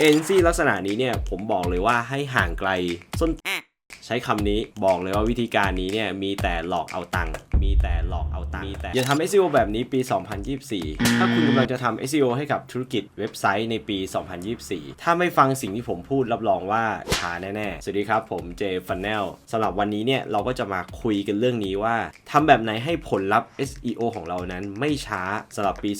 เอ็นซี่ลักษณะนี้เนี่ยผมบอกเลยว่าให้ห่างไกลส้นใช้คำนี้บอกเลยว่าวิธีการนี้เนี่ยมีแต่หลอกเอาตังค์มีแต่หลอกเอาตังค์มีแต่อย่าทำ SEO แบบนี้ปี 2024 ถ้าคุณกำลังจะทำ SEO ให้กับธุรกิจเว็บไซต์ในปี 2024 ถ้าไม่ฟังสิ่งที่ผมพูดรับรองว่าช้าแน่ๆ สวัสดีครับผมเจฟันแนลสำหรับวันนี้เนี่ยเราก็จะมาคุยกันเรื่องนี้ว่าทำแบบไหนให้ผลลัพธ์ SEO ของเรานั้นไม่ช้าสำหรับปี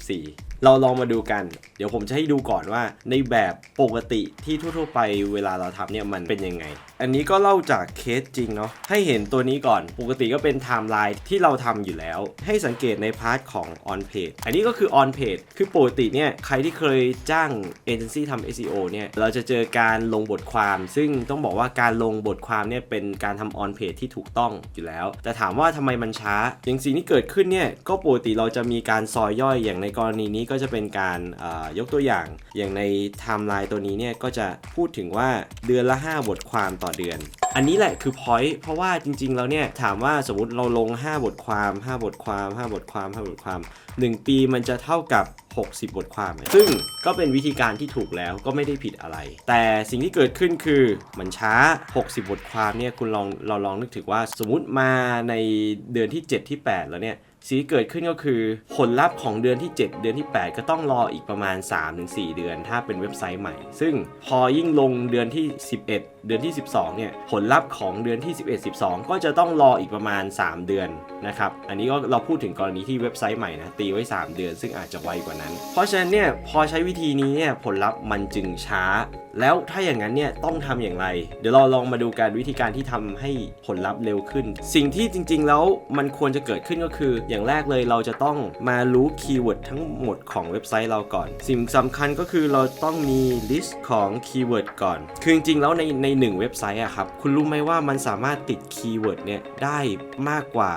2024 เราลองมาดูกัน เดี๋ยวผมจะให้ดูก่อนว่าในแบบปกติที่ทั่วๆไปเวลาเราทำเนี่ยมันเป็นยังไง อันนี้ก็เล่าจากเคสจริงเนาะให้เห็นตัวนี้ก่อนปกติก็เป็นไทม์ไลน์ที่เราทำอยู่แล้ว ให้สังเกตในพาร์ทของ on page อันนี้ก็คือ on page คือปกติเนี่ยใครที่เคยจ้างเอเจนซี่ทำ SEO เนี่ยเราจะเจอการลงบทความ ซึ่งต้องบอกว่าการลงบทความเนี่ยเป็นการทำ on page ที่ถูกต้องอยู่แล้ว แต่ถามว่าทำไมมันช้า อย่างสิ่งที่เกิดขึ้นเนี่ยก็ปกติเราจะมีการซอยย่อยอย่างในกรณีนี้ก็็จะเป็นการยกตัวอย่างอย่างในไทม์ไลน์ตัวนี้เนี่ยก็จะพูดถึงว่าเดือนละ 5 บทความต่อเดือน อันนี้แหละคือ point เพราะว่าจริงๆแล้วเนี่ยถามว่าสมมติเราลง 5 บทความ 5 บทความ 5 บทความ 5 บทความ 1 ปีมันจะเท่ากับ 60 บทความ ซึ่งก็เป็นวิธีการที่ถูกแล้วก็ไม่ได้ผิดอะไร แต่สิ่งที่เกิดขึ้นคือมันช้า 60 บทความเนี่ยคุณลองเราลองนึกถึงว่าสมมติมาในเดือนที่ 7 ที่ 8 แล้วเนี่ย สิ่งที่เกิดขึ้นก็คือ ผลลัพธ์ของเดือนที่ 7 เดือนที่ 8 ก็ต้องรออีกประมาณ 3-4 เดือน ถ้าเป็นเว็บไซต์ใหม่ ซึ่งพอยิ่งลงเดือนที่ 11 เดือนที่ 12 เนี่ย ผลลัพธ์ของเดือนที่ 11 12 ก็จะต้องรออีกประมาณ 3 เดือนนะครับ อันนี้ก็เราพูดถึงกรณีที่เว็บไซต์ใหม่นะ ตีไว้ 3 เดือน ซึ่งอาจจะไวกว่านั้น เพราะฉะนั้นเนี่ย พอใช้วิธีนี้เนี่ย ผลลัพธ์มันจึงช้า แล้วถ้าอย่างนั้นเนี่ยต้องทำอย่างไร เดี๋ยวเราลองมาดูการวิธีการที่ทำให้ผลลัพธ์เร็วขึ้น สิ่งที่จริง ๆ แล้วมันควรจะเกิดขึ้นก็คือ อย่างแรกเลยเราจะต้องมารู้คีย์เวิร์ดทั้งหมดของเว็บไซต์เราก่อน สิ่งสำคัญก็คือเราต้องมีลิสต์ของคีย์เวิร์ดก่อน คือจริงๆแล้วในในหนึ่งเว็บไซต์อะครับคุณรู้ไหมว่ามันสามารถติดคีย์เวิร์ดเนี่ยได้มากกว่า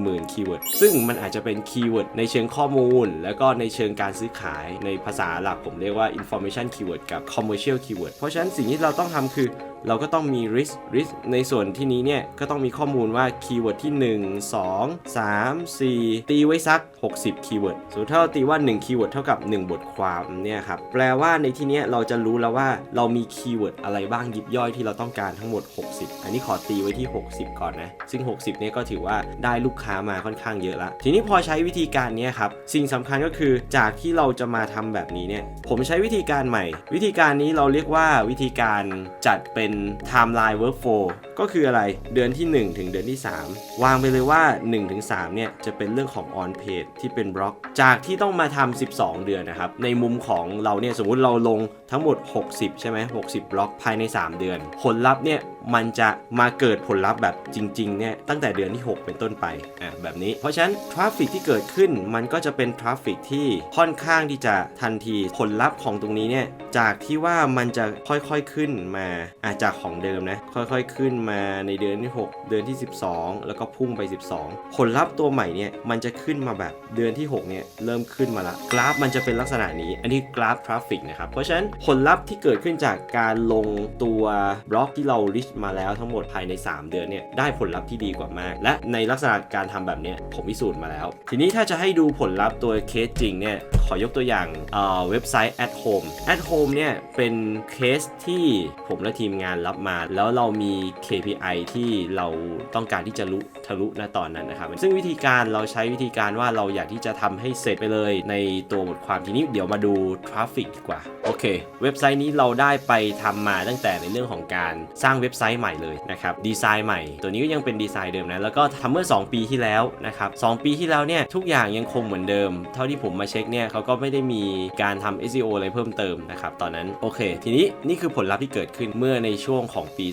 10,000คีย์เวิร์ดซึ่งมันอาจจะเป็นคีย์เวิร์ดในเชิงข้อมูล แล้วก็ในเชิงการซื้อขายในภาษาหลักผมเรียกว่า information keyword กับ commercial keyword เพราะฉะนั้นสิ่งที่เราต้องทำคือเราก็ต้องมี risk risk ในส่วนที่นี้เนี่ย ก็ต้องมีข้อมูลว่าคีย์เวิร์ดที่ 1 2 3 4 ตีไว้สัก 60 คีย์เวิร์ดสมมติถ้าเราตีว่า 1 คีย์เวิร์ดเท่ากับ 1 บทความเนี่ยครับ แปลว่าในที่นี้เราจะรู้แล้วว่าเรามีคีย์เวิร์ดอะไรบ้างยิบย่อยที่เราต้องการทั้งหมด 60 อันนี้ขอตีไว้ที่ 60 ก่อนนะ ซึ่ง 60 เนี่ยก็ถือว่าได้ลูกค้ามาค่อนข้างเยอะละ ทีนี้พอใช้วิธีการนี้ครับ สิ่งสำคัญก็คือจากที่เราจะมาทำแบบนี้เนี่ย ผมใช้วิธีการใหม่ วิธีการนี้เราเรียกว่าวิธีการจัดเป็น timeline workflow ก็คืออะไรเดือนที่ 1 ถึงเดือนที่ 3 วางไปเลยว่า1ถึง3เนี่ยจะเป็นเรื่องของออนเพจที่เป็นบล็อก จากที่ต้องมาทำ12 เดือนนะครับ ในมุมของเราเนี่ยสมมุติเราลงทั้งหมด 60 ใช่ไหม60 บล็อกภายใน 3 เดือน ผลลัพธ์เนี่ยมันจะมาเกิดผลลัพธ์แบบจริงๆเนี่ยตั้งแต่เดือนที่ 6 เป็นต้นไปอะแบบนี้ เพราะฉะนั้นทราฟฟิกที่เกิดขึ้นมันก็จะเป็นทราฟฟิกที่ค่อนข้างที่จะทันทีผลลัพธ์ของตรงนี้เนี่ยจากที่ว่ามันจะค่อยๆขึ้นมาอาจากของเดิมนะค่อยๆขึ้นมาในเดือนที่ 6 เดือนที่ 12 แล้วก็พุ่งไป 12 ผลลัพธ์ตัวใหม่เนี่ยมันจะขึ้นมาแบบเดือนที่6เนี่ยเริ่มขึ้นมาละกราฟมันจะเป็นลักษณะนี้ อันนี้กราฟทราฟฟิกนะครับเพราะฉะนั้นผลลัพธ์ที่เกิดขึ้นจากการลงตัวบล็อกที่เราลิสต์มาแล้วทั้งหมดภายใน 3 เดือนเนี่ยได้ผลลัพธ์ที่ดีกว่ามาก และในลักษณะการทำแบบนี้ผมพิสูจน์มาแล้ว ทีนี้ถ้าจะให้ดูผลลัพธ์ตัวเคสจริงเนี่ยขอยกตัวอย่างเอ่อเว็บไซต์ at home at home เนี่ยเป็นเคสที่ผมและทีมงานรับมา แล้วเรามี KPI ที่เราต้องการที่จะรู้ทะลุณตอนนั้นนะครับ ซึ่งวิธีการเราใช้วิธีการว่าเราอยากที่จะทำให้เสร็จไปเลยในตัวบทความทีนี้เดี๋ยวมาดูทราฟฟิกดีกว่า โอเคเว็บไซต์นี้เราได้ไปทำมาตั้งแต่ในเรื่องของการสร้างเว็บไซต์ใหม่เลยนะครับดีไซน์ใหม่ ตัวนี้ก็ยังเป็นดีไซน์เดิมนะแล้วก็ทำเมื่อ 2 ปีที่แล้วนะครับสปีที่แล้วเนี่ยทุกอย่างยังคงเหมือนเดิม เท่าที่ผมมาเช็คเนี่ยเขาก็ไม่ได้มีการทำ SEO อะไรเพิ่มเติมนะครับตอนนั้นโอเค ทีนี้นี่คือผลลัพธ์ที่เกิดขึ้นเมื่อในช่วงของปี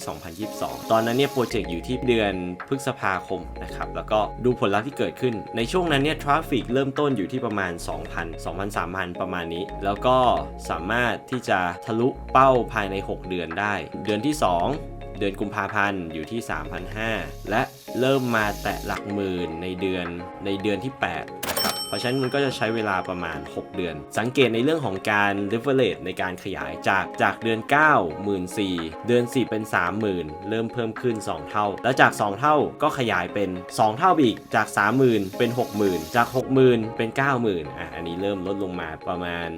2022 ตอนนั้นเนี่ยโปรเจกต์อยู่ที่เดือนพฤษภาคมนะครับแล้วก็ดูผลลัพธ์ที่เกิดขึ้น ในช่วงนั้นเนี่ยทราฟฟิกเริ่มต้นอยู่ที่ประมาณ 2,000 2,000 3,000 ประมาณนี้ แล้วก็สามารถที่จะทะลุเป้าภายใน 6 เดือนได้ เดือนที่ 2 เดือนกุมภาพันธ์อยู่ที่ 3,500 และเริ่มมาแตะหลักหมื่นในเดือนในเดือนที่ 8 รับราะฉะนั้นมันก็จะใช้เวลาประมาณ 6 เดือน สังเกตในเรื่องของการ leverage ในการขยายจากจากเดือน9 1 4 0 0เดือน 4 เป็น 30,000 เริ่มเพิ่มขึ้น 2 เท่า แล้วจาก 2 เท่าก็ขยายเป็น 2 เท่าอีกจาก 30,000 เป็น 60,000 จาก 60,000 เป็น 90,000อะอันนี้เริ่มลดลงมาประมาณ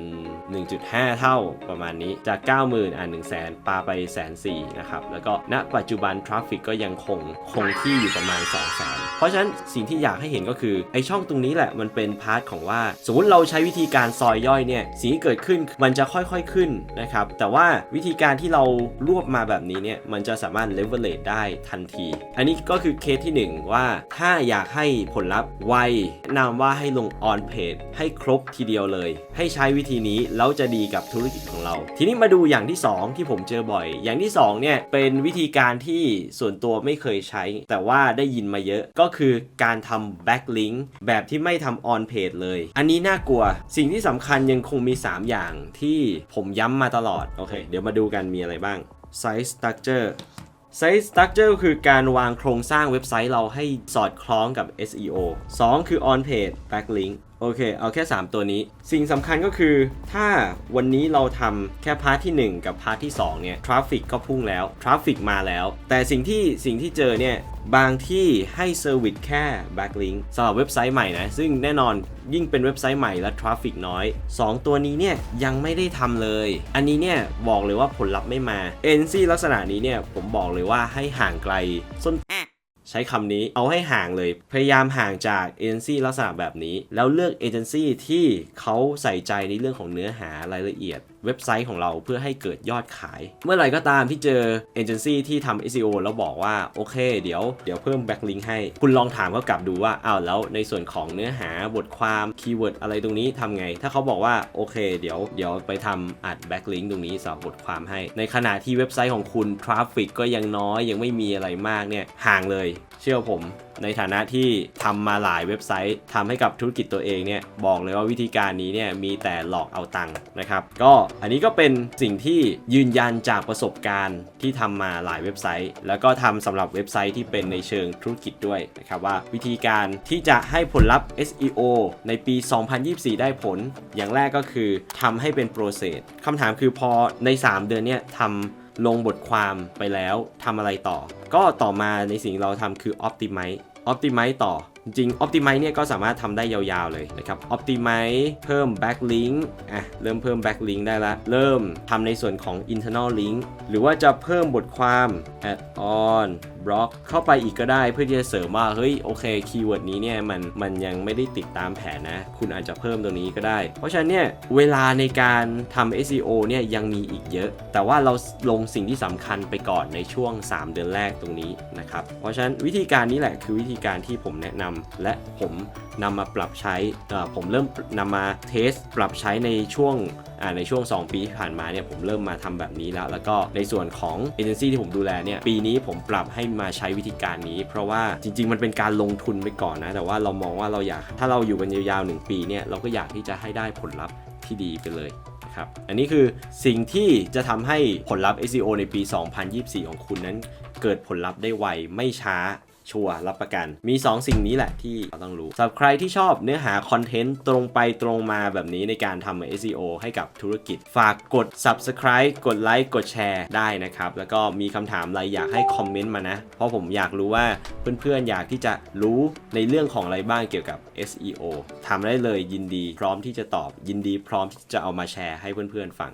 1.5 เท่าประมาณนี้จาก 90,000 อะ 1 0 0 0 0แสนปาไปแสนสี่นะครับแล้วก็ณปัจจุบันทราฟฟิกก็ยังคงคงที่อยู่ประมาณ 2 0 0 0 0 0เพราะฉะนั้นสิ่งที่อยากให้เห็นก็คือไอช่องตรงนี้แหละมันเป็นพาร์ทของว่า สมมติเราใช้วิธีการซอยย่อยเนี่ยสิ่งที่เกิดขึ้นมันจะค่อยๆขึ้นนะครับแต่ว่าวิธีการที่เรารวบมาแบบนี้เนี่ยมันจะสามารถ leverage ได้ทันที อันนี้ก็คือเคสที่ 1 ว่าถ้าอยากให้ผลลัพธ์ไวแนะนำว่าให้ลง on page ให้ครบทีเดียวเลย ให้ใช้วิธีนี้แล้วจะดีกับธุรกิจของเรา ทีนี้มาดูอย่างที่ 2 ที่ผมเจอบ่อย อย่างที่2เนี่ยเป็นวิธีการที่ส่วนตัวไม่เคยใช้ แต่ว่าได้ยินมาเยอะก็คือการทำ backlink แบบที่ไม่ทำ on page เลย อันนี้น่ากลัว สิ่งที่สำคัญยังคงมี 3 อย่างที่ผมย้ำมาตลอด โอเค เดี๋ยวมาดูกันมีอะไรบ้าง size structure Site Structure คือการวางโครงสร้างเว็บไซต์เราให้สอดคล้องกับ SEO 2 คือ On Page Backlink โอเค เอาแค่ 3 ตัวนี้ สิ่งสำคัญก็คือ ถ้าวันนี้เราทำแค่พาร์ทที่ 1 กับพาร์ทที่ 2 เนี่ยทราฟฟิกก็พุ่งแล้วทราฟฟิกมาแล้ว แต่สิ่งที่สิ่งที่เจอเนี่ย บางที่ให้เซอร์วิสแค่ backlink สำหรับเว็บไซต์ใหม่นะ ซึ่งแน่นอน ยิ่งเป็นเว็บไซต์ใหม่และทราฟฟิกน้อย 2 ตัวนี้เนี่ยยังไม่ได้ทำเลย อันนี้เนี่ยบอกเลยว่าผลลัพธ์ไม่มาเอนซี่ลักษณะนี้เนี่ยผมบอกเลยว่าให้ห่างไกลส้นใช้คำนี้เอาให้ห่างเลย พยายามห่างจากเอเจนซี่ลักษณะแบบนี้ แล้วเลือกเอเจนซี่ที่เขาใส่ใจในเรื่องของเนื้อหารายละเอียด เว็บไซต์ของเราเพื่อให้เกิดยอดขาย เมื่อไหร่ก็ตามที่เจอเอเจนซี่ที่ทำ SEO แล้วบอกว่า โอเค เดี๋ยวเดี๋ยวเพิ่มแบ็กลิงให้ คุณลองถามเขากลับดูว่าอ้าวแล้วในส่วนของเนื้อหาบทความคีย์เวิร์ดอะไรตรงนี้ทำไง ถ้าเขาบอกว่าโอเคเดี๋ยวเดี๋ยวไปทำอัดแบ็กลิงตรงนี้สำหรับบทความให้ ในขณะที่เว็บไซต์ของคุณทราฟฟิกก็ยังน้อยยังไม่มีอะไรมากเนี่ยห่างเลย เชื่อผมในฐานะที่ทำมาหลายเว็บไซต์ทำให้กับธุรกิจตัวเองเนี่ยบอกเลยว่าวิธีการนี้เนี่ยมีแต่หลอกเอาตังค์นะครับ ก็อันนี้ก็เป็นสิ่งที่ยืนยันจากประสบการณ์ที่ทำมาหลายเว็บไซต์ แล้วก็ทำสำหรับเว็บไซต์ที่เป็นในเชิงธุรกิจด้วยนะครับว่าวิธีการที่จะให้ผลลัพธ์ SEO ในปี 2024 ได้ผล อย่างแรกก็คือทำให้เป็นโปรเซสคำถามคือพอใน 3 เดือนเนี่ยทำลงบทความไปแล้วทำอะไรต่อ ก็ต่อมาในสิ่งเราทำคือ optimize optimize ต่อ จริง optimize เนี่ยก็สามารถทำได้ยาวๆเลยนะครับ optimize เพิ่ม backlink อะเริ่มเพิ่ม backlink ได้ละ เริ่มทำในส่วนของ internal link หรือว่าจะเพิ่มบทความ add on บล็อกเข้าไปอีกก็ได้เพื่อที่จะเสริมว่าเฮ้ยโอเคคีย์เวิร์ดนี้เนี่ยมันมันยังไม่ได้ติดตามแผนนะ คุณอาจจะเพิ่มตรงนี้ก็ได้ เพราะฉะนั้นเนี่ยเวลาในการทำ SEO เนี่ยยังมีอีกเยอะ แต่ว่าเราลงสิ่งที่สำคัญไปก่อนในช่วง 3 เดือนแรกตรงนี้นะครับเพราะฉะนั้นวิธีการนี้แหละคือวิธีการที่ผมแนะนำและผมนำมาปรับใช้ผมเริ่มนำมาเทสปรับใช้ในช่วงในช่วง 2 ปีที่ผ่านมาเนี่ยผมเริ่มมาทำแบบนี้แล้ว แล้วก็ในส่วนของเอเจนซี่ที่ผมดูแลเนี่ยปีนี้ผมปรับให้มาใช้วิธีการนี้ เพราะว่าจริง ๆ มันเป็นการลงทุนไปก่อนนะ แต่ว่าเรามองว่าเราอยากถ้าเราอยู่กันยาวๆ 1 ปีเนี่ยเราก็อยากที่จะให้ได้ผลลัพธ์ที่ดีไปเลยนะครับอันนี้คือสิ่งที่จะทำให้ผลลัพธ์ SEO ในปี 2024 ของคุณนั้นเกิดผลลัพธ์ได้ไวไม่ช้า ชัวร์รับประกัน มี 2 สิ่งนี้แหละที่เราต้องรู้สำหรับใครที่ชอบเนื้อหาคอนเทนต์ตรงไปตรงมาแบบนี้ในการทำ SEO ให้กับธุรกิจ ฝากกด subscribe กดไลค์กดแชร์ได้นะครับ แล้วก็มีคำถามอะไรอยากให้คอมเมนต์มานะ เพราะผมอยากรู้ว่าเพื่อนๆอยากที่จะรู้ในเรื่องของอะไรบ้างเกี่ยวกับ SEO ทำได้เลยยินดี พร้อมที่จะตอบยินดีพร้อมที่จะเอามาแชร์ให้เพื่อนๆฟัง